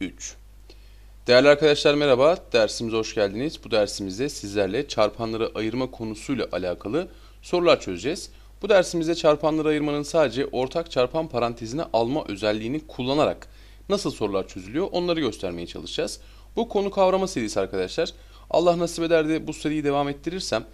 3. Değerli arkadaşlar merhaba, dersimize hoş geldiniz. Bu dersimizde sizlerle çarpanları ayırma konusuyla alakalı sorular çözeceğiz. Bu dersimizde çarpanları ayırmanın sadece ortak çarpan parantezine alma özelliğini kullanarak nasıl sorular çözülüyor onları göstermeye çalışacağız. Bu konu kavrama serisi arkadaşlar. Allah nasip eder de bu seriyi devam ettirirsem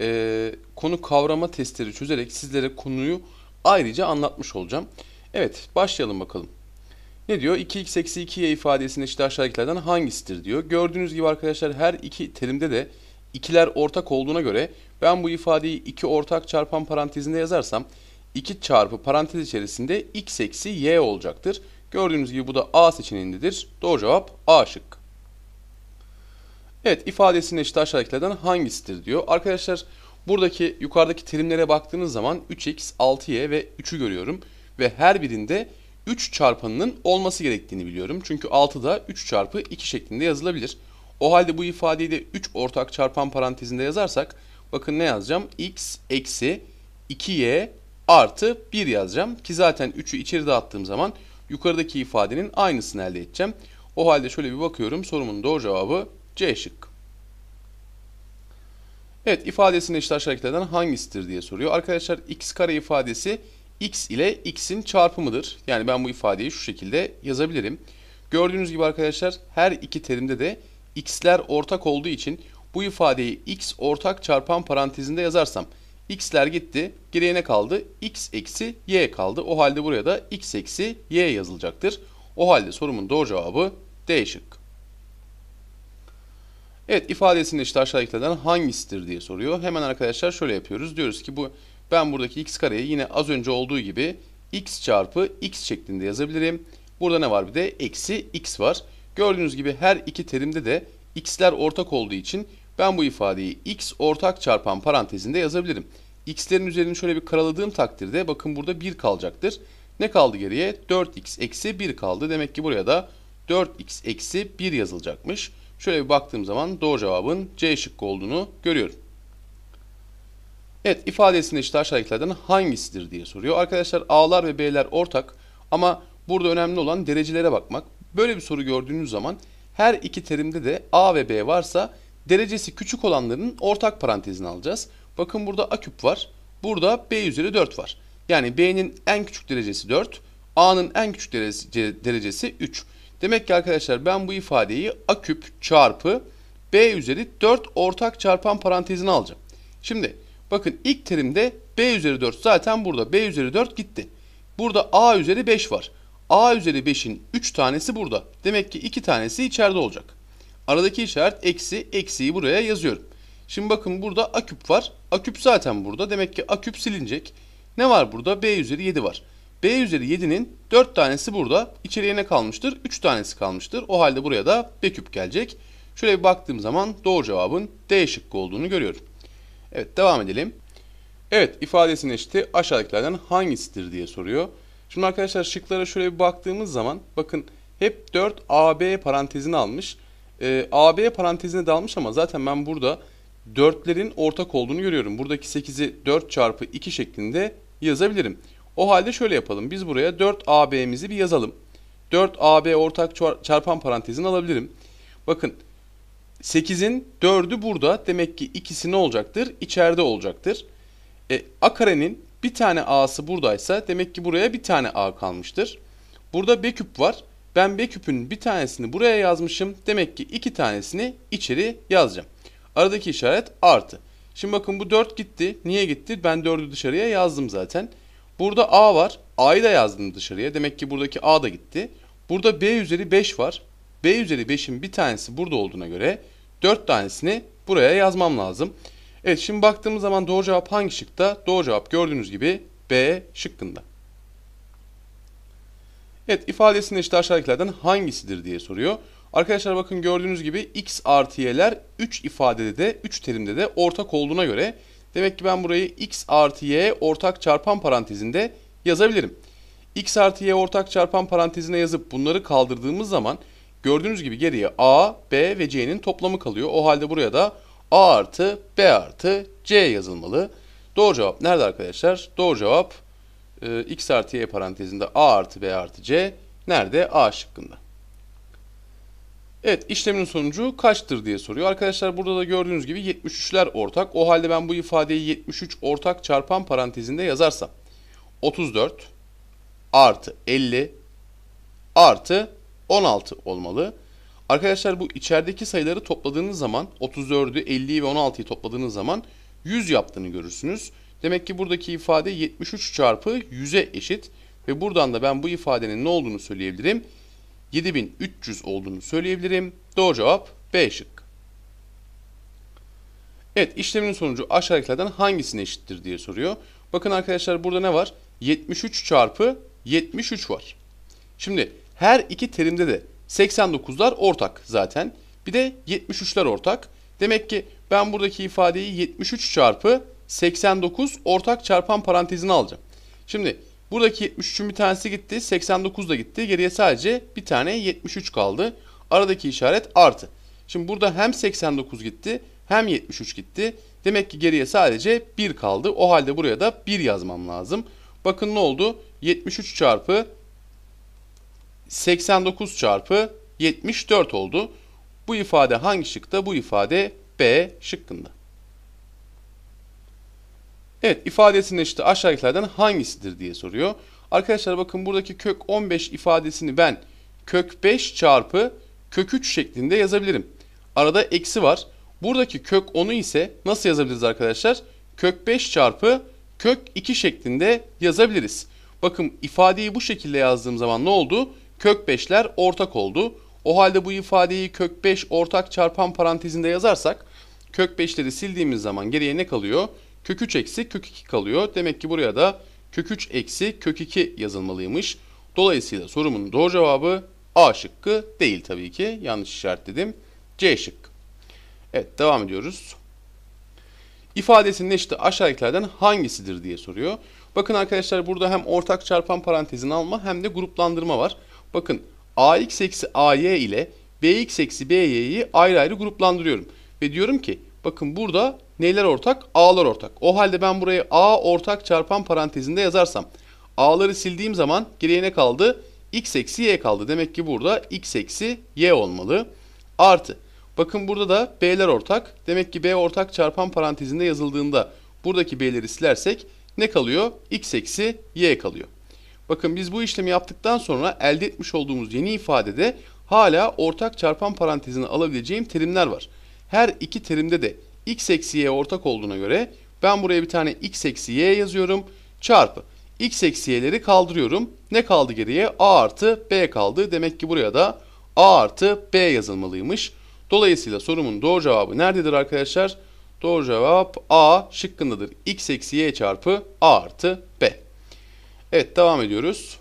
e, konu kavrama testleri çözerek sizlere konuyu ayrıca anlatmış olacağım. Evet başlayalım bakalım. Ne diyor? 2x eksi 2y ifadesinin işte aşağıdakilerden hangisidir diyor. Gördüğünüz gibi arkadaşlar her iki terimde de ikiler ortak olduğuna göre ben bu ifadeyi iki ortak çarpan parantezinde yazarsam 2 çarpı parantez içerisinde x eksi y olacaktır. Gördüğünüz gibi bu da A seçeneğindedir. Doğru cevap A şık. Evet ifadesinin işte aşağıdakilerden hangisidir diyor. Arkadaşlar buradaki yukarıdaki terimlere baktığınız zaman 3x, 6y ve 3'ü görüyorum. Ve her birinde 3 çarpanının olması gerektiğini biliyorum. Çünkü 6 da 3 çarpı 2 şeklinde yazılabilir. O halde bu ifadeyi de 3 ortak çarpan parantezinde yazarsak bakın ne yazacağım? x eksi 2y artı 1 yazacağım. Ki zaten 3'ü içeri dağıttığım zaman yukarıdaki ifadenin aynısını elde edeceğim. O halde şöyle bir bakıyorum. Sorumun doğru cevabı C şık. Evet ifadesinin eşit aşağıdakilerden hangisidir diye soruyor. Arkadaşlar x kare ifadesi x ile x'in çarpımıdır. Yani ben bu ifadeyi şu şekilde yazabilirim. Gördüğünüz gibi arkadaşlar her iki terimde de x'ler ortak olduğu için bu ifadeyi x ortak çarpan parantezinde yazarsam x'ler gitti. Geriye kaldı? x eksi y kaldı. O halde buraya da x eksi y yazılacaktır. O halde sorumun doğru cevabı D şık. Evet ifadesinin işte aşağıdakilerden hangisidir diye soruyor. Hemen arkadaşlar şöyle yapıyoruz. Diyoruz ki bu ben buradaki x kareyi yine az önce olduğu gibi x çarpı x şeklinde yazabilirim. Burada ne var bir de eksi x var. Gördüğünüz gibi her iki terimde de x'ler ortak olduğu için ben bu ifadeyi x ortak çarpan parantezinde yazabilirim. x'lerin üzerini şöyle bir karaladığım takdirde bakın burada 1 kalacaktır. Ne kaldı geriye? 4x eksi 1 kaldı. Demek ki buraya da 4x eksi 1 yazılacakmış. Şöyle bir baktığım zaman doğru cevabın C şıkkı olduğunu görüyorum. Evet ifadesinde işte aşağıdakilerden hangisidir diye soruyor. Arkadaşlar A'lar ve B'ler ortak ama burada önemli olan derecelere bakmak. Böyle bir soru gördüğünüz zaman her iki terimde de A ve B varsa derecesi küçük olanların ortak parantezini alacağız. Bakın burada A küp var. Burada B üzeri 4 var. Yani B'nin en küçük derecesi 4. A'nın en küçük derecesi 3. Demek ki arkadaşlar ben bu ifadeyi A küp çarpı B üzeri 4 ortak çarpan parantezine alacağım. Şimdi Bakın ilk terimde b üzeri 4 zaten burada. b üzeri 4 gitti. Burada a üzeri 5 var. a üzeri 5'in 3 tanesi burada. Demek ki 2 tanesi içeride olacak. Aradaki işaret eksi, eksiyi buraya yazıyorum. Şimdi bakın burada a küp var. A küp zaten burada. Demek ki a küp silinecek. Ne var burada? b üzeri 7 var. B üzeri 7'nin 4 tanesi burada. İçeriye ne kalmıştır? 3 tanesi kalmıştır. O halde buraya da b küp gelecek. Şöyle bir baktığım zaman doğru cevabın D şıkkı olduğunu görüyorum. Evet devam edelim. Evet ifadesinin eşiti aşağıdakilerden hangisidir diye soruyor. Şimdi arkadaşlar şıklara şöyle bir baktığımız zaman bakın hep 4 AB parantezini almış. Ee, AB parantezine dalmış ama zaten ben burada 4'lerin ortak olduğunu görüyorum. Buradaki 8'i 4 çarpı 2 şeklinde yazabilirim. O halde şöyle yapalım. Biz buraya 4AB'mizi bir yazalım. 4AB ortak çarpan parantezini alabilirim. Bakın 8'in 4'ü burada. Demek ki ikisi ne olacaktır? İçeride olacaktır. E, A karenin bir tane A'sı buradaysa demek ki buraya bir tane A kalmıştır. Burada B küp var. Ben B küpün bir tanesini buraya yazmışım. Demek ki iki tanesini içeri yazacağım. Aradaki işaret artı. Şimdi bakın bu 4 gitti. Niye gitti? Ben 4'ü dışarıya yazdım zaten. Burada A var. A'yı da yazdım dışarıya. Demek ki buradaki A da gitti. Burada B üzeri 5 var. B üzeri 5'in bir tanesi burada olduğuna göre 4 tanesini buraya yazmam lazım. Evet şimdi baktığımız zaman doğru cevap hangi şıkta? Doğru cevap gördüğünüz gibi B şıkkında. Evet ifadesinde işte aşağıdakilerden hangisidir diye soruyor. Arkadaşlar bakın gördüğünüz gibi x artı y'ler 3 ifadede de 3 terimde de ortak olduğuna göre demek ki ben burayı x artı y ortak çarpan parantezinde yazabilirim. x artı y ortak çarpan parantezine yazıp bunları kaldırdığımız zaman Gördüğünüz gibi geriye A, B ve C'nin toplamı kalıyor. O halde buraya da A artı B artı C yazılmalı. Doğru cevap nerede arkadaşlar? Doğru cevap e, x artı y parantezinde a artı b artı c nerede? A şıkkında. Evet işlemin sonucu kaçtır diye soruyor. Arkadaşlar burada da gördüğünüz gibi 73'ler ortak. O halde ben bu ifadeyi 73 ortak çarpan parantezinde yazarsam 34 artı 50 artı 16 olmalı. Arkadaşlar bu içerideki sayıları topladığınız zaman 34'ü, 50'yi ve 16'yı topladığınız zaman 100 yaptığını görürsünüz. Demek ki buradaki ifade 73 çarpı 100'e eşit ve buradan da ben bu ifadenin ne olduğunu söyleyebilirim. 7300 olduğunu söyleyebilirim. Doğru cevap B şık. Evet işlemin sonucu aşağıdakilerden hangisine eşittir diye soruyor. Bakın arkadaşlar burada ne var? 73 çarpı 73 var. Şimdi her iki terimde de 89'lar ortak zaten. Bir de 73'ler ortak. Demek ki ben buradaki ifadeyi 73 çarpı 89 ortak çarpan parantezine alacağım. Şimdi buradaki 73'ün bir tanesi gitti. 89 da gitti. Geriye sadece bir tane 73 kaldı. Aradaki işaret artı. Şimdi burada hem 89 gitti hem 73 gitti. Demek ki geriye sadece 1 kaldı. O halde buraya da 1 yazmam lazım. Bakın ne oldu? 73 çarpı 89 çarpı 74 oldu. Bu ifade hangi şıkta? Bu ifade B şıkkında. Evet ifadesinin işte aşağıdakilerden hangisidir diye soruyor. Arkadaşlar bakın buradaki kök 15 ifadesini ben kök 5 çarpı kök 3 şeklinde yazabilirim. Arada eksi var. Buradaki kök 10'u ise nasıl yazabiliriz arkadaşlar? Kök 5 çarpı kök 2 şeklinde yazabiliriz. Bakın ifadeyi bu şekilde yazdığım zaman ne oldu? Kök 5'ler ortak oldu. O halde bu ifadeyi kök 5 ortak çarpan parantezinde yazarsak kök 5'leri sildiğimiz zaman geriye ne kalıyor? Kök 3 eksi kök 2 kalıyor. Demek ki buraya da kök 3 eksi kök 2 yazılmalıymış. Dolayısıyla sorumun doğru cevabı A şıkkı değil tabii ki. Yanlış işaretledim. C şıkkı. Evet devam ediyoruz. İfadesinin eşiti aşağıdakilerden hangisidir diye soruyor. Bakın arkadaşlar burada hem ortak çarpan parantezini alma hem de gruplandırma var. Bakın ax eksi ay ile bx eksi by'yi ayrı ayrı gruplandırıyorum. Ve diyorum ki bakın burada neler ortak? A'lar ortak. O halde ben burayı A ortak çarpan parantezinde yazarsam A'ları sildiğim zaman geriye ne kaldı? X eksi Y kaldı. Demek ki burada X eksi Y olmalı. Artı. Bakın burada da B'ler ortak. Demek ki B ortak çarpan parantezinde yazıldığında buradaki B'leri silersek ne kalıyor? X eksi Y kalıyor. Bakın biz bu işlemi yaptıktan sonra elde etmiş olduğumuz yeni ifadede hala ortak çarpan parantezine alabileceğim terimler var. Her iki terimde de x eksi y ortak olduğuna göre ben buraya bir tane x eksi y yazıyorum. Çarpı x eksi y'leri kaldırıyorum. Ne kaldı geriye? a artı b kaldı. Demek ki buraya da a artı b yazılmalıymış. Dolayısıyla sorumun doğru cevabı nerededir arkadaşlar? Doğru cevap A şıkkındadır. x eksi y çarpı a artı b. Evet devam ediyoruz.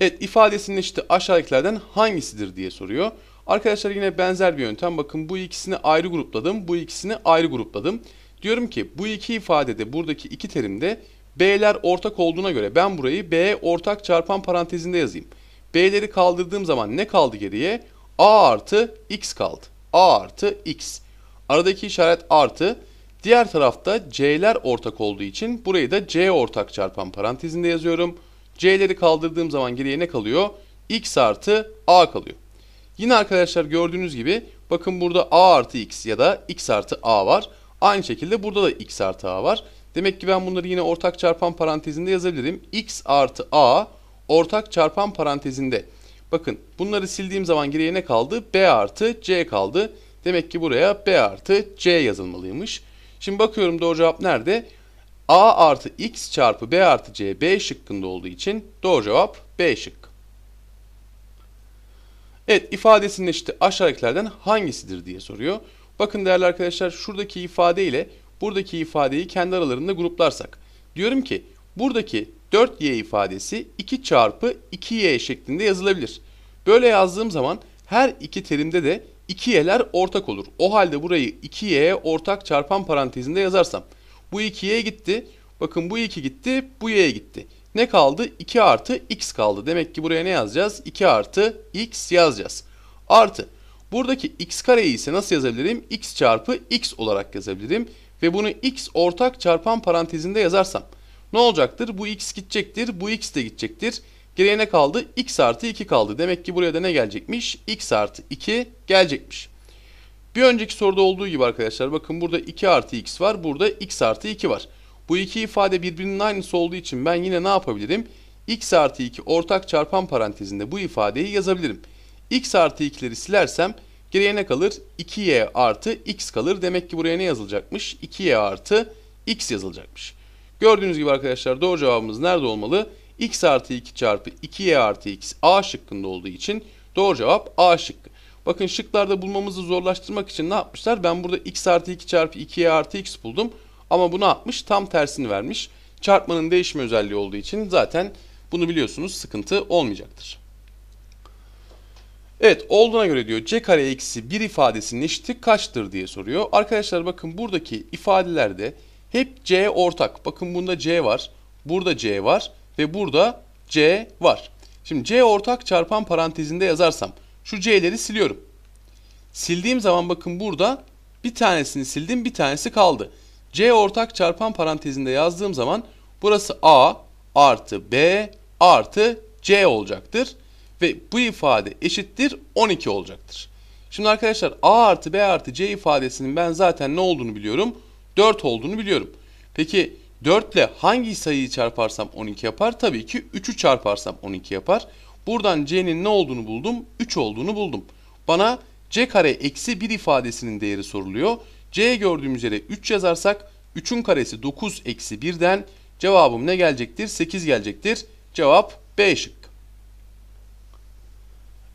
Evet ifadesinin işte aşağıdakilerden hangisidir diye soruyor. Arkadaşlar yine benzer bir yöntem. Bakın bu ikisini ayrı grupladım. Bu ikisini ayrı grupladım. Diyorum ki bu iki ifadede buradaki iki terimde B'ler ortak olduğuna göre ben burayı B ortak çarpan parantezinde yazayım. B'leri kaldırdığım zaman ne kaldı geriye? A artı X kaldı. A artı X. Aradaki işaret artı. Diğer tarafta C'ler ortak olduğu için burayı da C ortak çarpan parantezinde yazıyorum. C'leri kaldırdığım zaman geriye ne kalıyor? X artı A kalıyor. Yine arkadaşlar gördüğünüz gibi bakın burada a artı x ya da x artı a var. Aynı şekilde burada da x artı a var. Demek ki ben bunları yine ortak çarpan parantezinde yazabilirim. x artı a ortak çarpan parantezinde. Bakın bunları sildiğim zaman geriye ne kaldı? b artı c kaldı. Demek ki buraya b artı c yazılmalıymış. Şimdi bakıyorum doğru cevap nerede? a artı x çarpı b artı c b şıkkında olduğu için doğru cevap b şıkkı. Evet ifadesinin işte aşağıdakilerden hangisidir diye soruyor. Bakın değerli arkadaşlar şuradaki ifade ile buradaki ifadeyi kendi aralarında gruplarsak. Diyorum ki buradaki 4y ifadesi 2 çarpı 2y şeklinde yazılabilir. Böyle yazdığım zaman her iki terimde de 2y'ler ortak olur. O halde burayı 2y ortak çarpan parantezinde yazarsam. Bu 2y gitti. Bakın bu 2 gitti, bu y gitti. Ne kaldı? 2 artı x kaldı. Demek ki buraya ne yazacağız? 2 artı x yazacağız. Artı buradaki x kareyi ise nasıl yazabilirim? x çarpı x olarak yazabilirim. ve bunu x ortak çarpan parantezinde yazarsam ne olacaktır? Bu x gidecektir, bu x de gidecektir. Geriye ne kaldı? x artı 2 kaldı. Demek ki buraya da ne gelecekmiş? x artı 2 gelecekmiş. Bir önceki soruda olduğu gibi arkadaşlar bakın burada 2 artı x var. Burada x artı 2 var. Bu iki ifade birbirinin aynısı olduğu için ben yine ne yapabilirim? x artı 2 ortak çarpan parantezinde bu ifadeyi yazabilirim. x artı 2'leri silersem geriye ne kalır? 2y artı x kalır. Demek ki buraya ne yazılacakmış? 2y artı x yazılacakmış. Gördüğünüz gibi arkadaşlar doğru cevabımız nerede olmalı? x artı 2 çarpı 2y artı x a şıkkında olduğu için doğru cevap a şıkkı. Bakın şıklarda bulmamızı zorlaştırmak için ne yapmışlar? Ben burada x artı 2 çarpı 2y artı x buldum. Ama bu ne yapmış? Tam tersini vermiş. Çarpmanın değişme özelliği olduğu için zaten bunu biliyorsunuz sıkıntı olmayacaktır. Evet olduğuna göre diyor c kare eksi 1 ifadesinin eşiti kaçtır diye soruyor. Arkadaşlar bakın buradaki ifadelerde hep c ortak. Bakın bunda c var, burada c var ve burada c var. Şimdi c ortak çarpan parantezinde yazarsam şu c'leri siliyorum. Sildiğim zaman bakın burada bir tanesini sildim bir tanesi kaldı. C ortak çarpan parantezinde yazdığım zaman burası A artı B artı C olacaktır. Ve bu ifade eşittir 12 olacaktır. Şimdi arkadaşlar A artı B artı C ifadesinin ben zaten ne olduğunu biliyorum? 4 olduğunu biliyorum. Peki 4 ile hangi sayıyı çarparsam 12 yapar? Tabii ki 3'ü çarparsam 12 yapar. Buradan C'nin ne olduğunu buldum? 3 olduğunu buldum. Bana C kare eksi 1 ifadesinin değeri soruluyor. C gördüğümüz yere 3 yazarsak 3'ün karesi 9 eksi 1'den cevabım ne gelecektir? 8 gelecektir. Cevap B şık.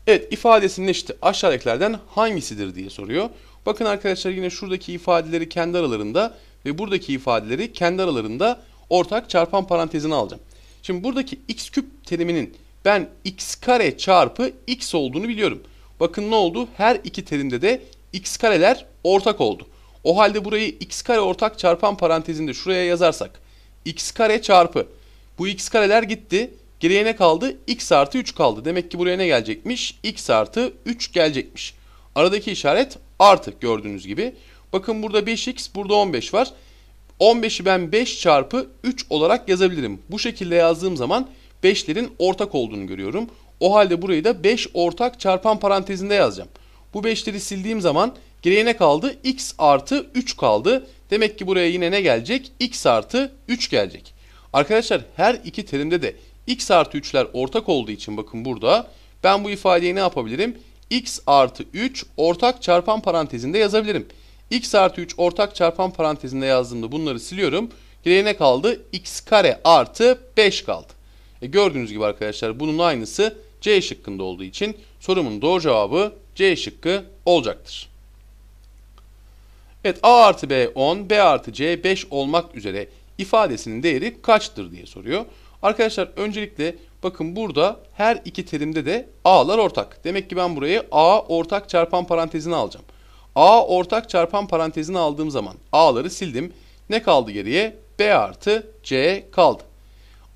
Evet ifadesinin eşiti aşağıdakilerden hangisidir diye soruyor. Bakın arkadaşlar yine şuradaki ifadeleri kendi aralarında ve buradaki ifadeleri kendi aralarında ortak çarpan parantezine alacağım. Şimdi buradaki x küp teriminin ben x kare çarpı x olduğunu biliyorum. Bakın ne oldu? Her iki terimde de x kareler ortak oldu. O halde burayı x kare ortak çarpan parantezinde şuraya yazarsak x kare çarpı bu x kareler gitti. Geriye ne kaldı? x artı 3 kaldı. Demek ki buraya ne gelecekmiş? x artı 3 gelecekmiş. Aradaki işaret artı gördüğünüz gibi. Bakın burada 5x burada 15 var. 15'i ben 5 çarpı 3 olarak yazabilirim. Bu şekilde yazdığım zaman 5'lerin ortak olduğunu görüyorum. O halde burayı da 5 ortak çarpan parantezinde yazacağım. Bu 5'leri sildiğim zaman geriye ne kaldı? x artı 3 kaldı. Demek ki buraya yine ne gelecek? x artı 3 gelecek. Arkadaşlar her iki terimde de x artı 3'ler ortak olduğu için bakın burada ben bu ifadeyi ne yapabilirim? x artı 3 ortak çarpan parantezinde yazabilirim. x artı 3 ortak çarpan parantezinde yazdığımda bunları siliyorum. Geriye ne kaldı? x kare artı 5 kaldı. E gördüğünüz gibi arkadaşlar bunun aynısı C şıkkında olduğu için sorumun doğru cevabı C şıkkı olacaktır. Evet A artı B 10, B artı C 5 olmak üzere ifadesinin değeri kaçtır diye soruyor. Arkadaşlar öncelikle bakın burada her iki terimde de A'lar ortak. Demek ki ben burayı A ortak çarpan parantezine alacağım. A ortak çarpan parantezine aldığım zaman A'ları sildim. Ne kaldı geriye? B artı C kaldı.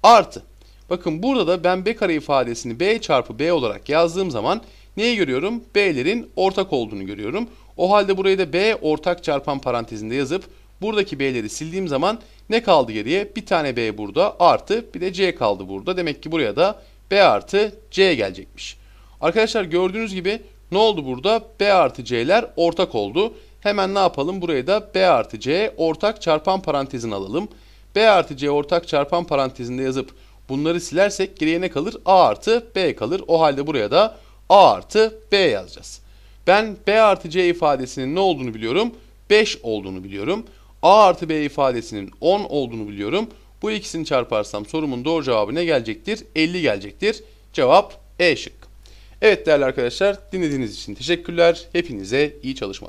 Artı Bakın burada da ben B kare ifadesini B çarpı B olarak yazdığım zaman neyi görüyorum? B'lerin ortak olduğunu görüyorum. O halde burayı da B ortak çarpan parantezinde yazıp buradaki B'leri sildiğim zaman ne kaldı geriye? Bir tane B burada artı bir de C kaldı burada. Demek ki buraya da B artı C gelecekmiş. Arkadaşlar gördüğünüz gibi ne oldu burada? B artı C'ler ortak oldu. Hemen ne yapalım? Buraya da B artı C ortak çarpan parantezini alalım. B artı C ortak çarpan parantezinde yazıp Bunları silersek geriye ne kalır? A artı B kalır. O halde buraya da A artı B yazacağız. Ben B artı C ifadesinin ne olduğunu biliyorum? 5 olduğunu biliyorum. A artı B ifadesinin 10 olduğunu biliyorum. Bu ikisini çarparsam sorumun doğru cevabı ne gelecektir? 50 gelecektir. Cevap E şık. Evet değerli arkadaşlar dinlediğiniz için teşekkürler. Hepinize iyi çalışmalar.